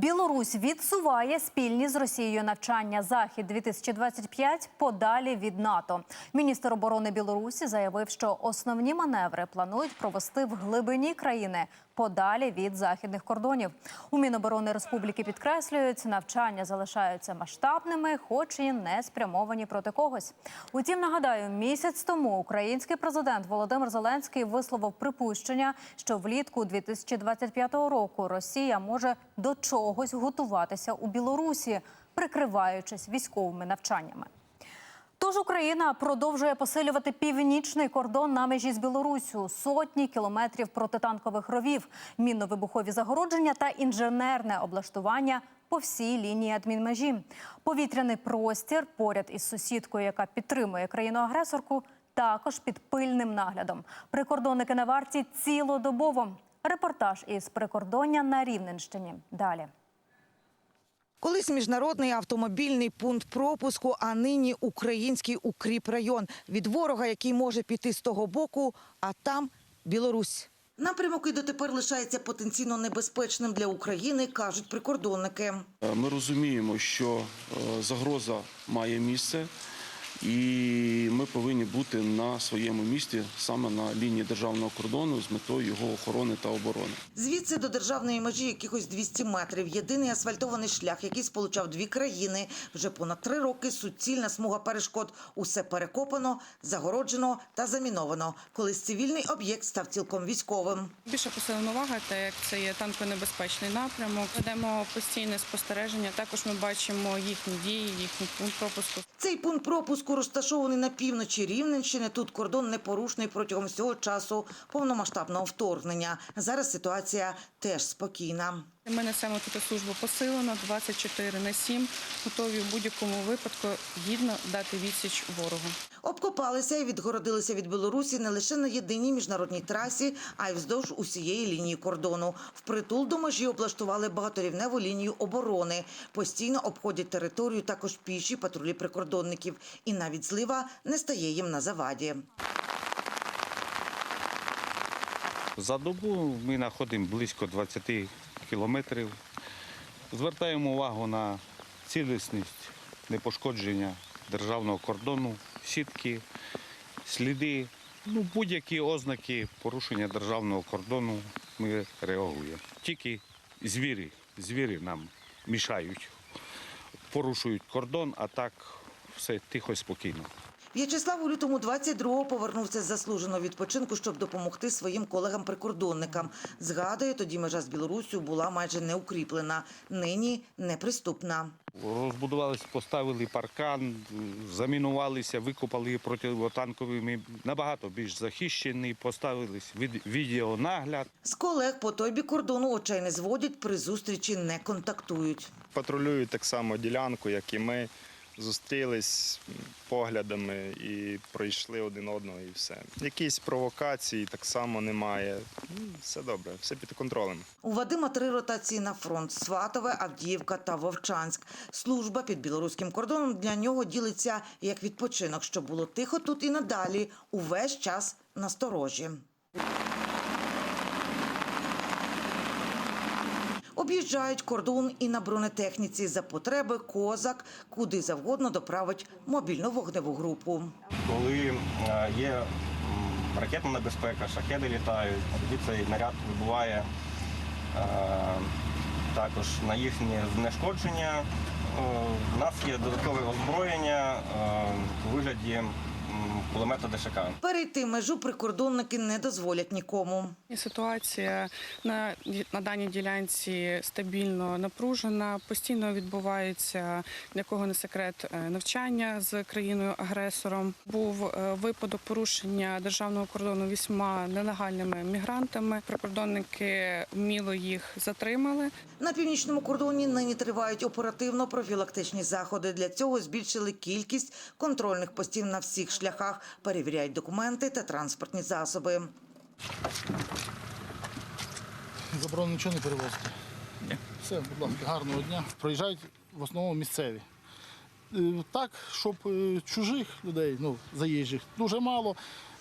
Білорусь відсуває спільні з Росією навчання Захід 2025 подалі від НАТО. Міністр оборони Білорусі заявив, що основні маневри планують провести в глибині країни подалі від західних кордонів. У Міноборони Республіки підкреслюють, навчання залишаються масштабними, хоч і не спрямовані проти когось. Утім, нагадаю, місяць тому український президент Володимир Зеленський висловив припущення, що влітку 2025 року Росія може до чогось готуватися у Білорусі, прикриваючись військовими навчаннями. Тож Україна продовжує посилювати північний кордон на межі з Білоруссю, сотні кілометрів протитанкових ровів, мінно-вибухові загородження та інженерне облаштування по всій лінії адмінмежі. Повітряний простір поряд із сусідкою, яка підтримує країну-агресорку, також під пильним наглядом. Прикордонники на варті цілодобово. Репортаж із прикордоння на Рівненщині. Далі. Колись міжнародний автомобільний пункт пропуску, а нині український укріпрайон від ворога, який може піти з того боку, а там Білорусь. Напрямок і дотепер лишається потенційно небезпечним для України, кажуть прикордонники. Е, Ми розуміємо, що е, загроза має місце, і ми повинні бути на своєму місці саме на лінії державного кордону з метою його охорони та оборони. Звідси до державної межі якихось 200 метрів. Єдиний асфальтований шлях, який сполучав дві країни. Вже понад три роки суцільна смуга перешкод. Усе перекопано, загороджено та заміновано. Колись цивільний об'єкт став цілком військовим. Більше посилена увага, так як це є танконебезпечний напрямок. Ведемо постійне спостереження. Також ми бачимо їхні дії, їхній пункт пропуску. Цей пункт пропуску розташований на півночі Рівненщини. Тут кордон непорушний протягом всього часу повномасштабного вторгнення. Зараз ситуація теж спокійна. Ми несемо тут службу посилено 24 на 7, готові в будь-якому випадку гідно дати відсіч ворогу. Обкопалися і відгородилися від Білорусі не лише на єдиній міжнародній трасі, а й вздовж усієї лінії кордону. Впритул до межі облаштували багаторівневу лінію оборони. Постійно обходять територію також піші патрулі прикордонників. І навіть злива не стає їм на заваді. За добу ми знаходимо близько 20 кілометрів. Звертаємо увагу на цілісність непошкодження державного кордону, сітки, сліди, ну, будь-які ознаки порушення державного кордону ми реагуємо. Тільки звірі, звірі нам мішають, порушують кордон, а так все тихо і спокійно. В'ячеслав у лютому 22-го повернувся з заслуженого відпочинку, щоб допомогти своїм колегам-прикордонникам. Згадує, тоді межа з Білоруссю була майже не укріплена, нині неприступна. Розбудувалися, поставили паркан, замінувалися, викопали протитанковими, набагато більш захищені, поставили від- відеонагляд. З колег по той бік кордону очей не зводять, при зустрічі не контактують. патрулюють так само ділянку, як і ми. Зустрілись поглядами і пройшли один одного, і все. Якісь провокації так само немає. Ну, Все добре, все під контролем. У Вадима три ротації на фронт: Сватове, Авдіївка та Вовчанськ. Служба під білоруським кордоном для нього ділиться як відпочинок, щоб було тихо тут і надалі, увесь час насторожі. Об'їжджають кордон і на бронетехніці за потреби козак, куди завгодно доправить мобільну вогневу групу. коли е, є ракетна небезпека, шахеди літають, тоді цей наряд вибуває е, також на їхнє знешкодження. Е, У нас є додаткове озброєння е, у вигляді кулемета ДШК. Перейти межу прикордонники не дозволять нікому. Ситуація на, на даній ділянці стабільно напружена, постійно відбувається для кого не секрет е, навчання з країною-агресором. Був е, випадок порушення державного кордону вісьма нелегальними мігрантами. Прикордонники вміло їх затримали. На північному кордоні нині тривають оперативно-профілактичні заходи. Для цього збільшили кількість контрольних постів на всіх шляхах, перевіряють документи та транспортні засоби. Заборонено нічого не перевозити. Все, будь ласка, гарного дня. Проїжджають в основному місцеві. Е, Так, щоб е, чужих людей, ну, заїжджих, дуже мало.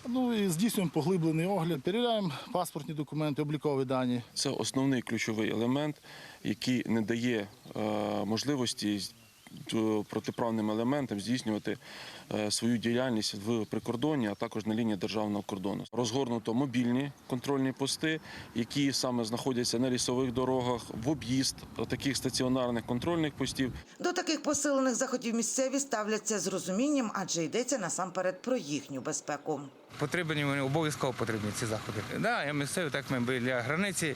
Ну і здійснюємо поглиблений огляд, перевіряємо паспортні документи, облікові дані. Це основний ключовий елемент, який не дає е, можливості протиправним елементам здійснювати е, свою діяльність в прикордонні, а також на лінії державного кордону. Розгорнуто мобільні контрольні пости, які саме знаходяться на лісових дорогах, в об'їзд таких стаціонарних контрольних постів. До таких посилених заходів місцеві ставляться з розумінням, адже йдеться насамперед про їхню безпеку. Потрібні вони обов'язково потрібні ці заходи. Да, я місцевий, так ми біля границі.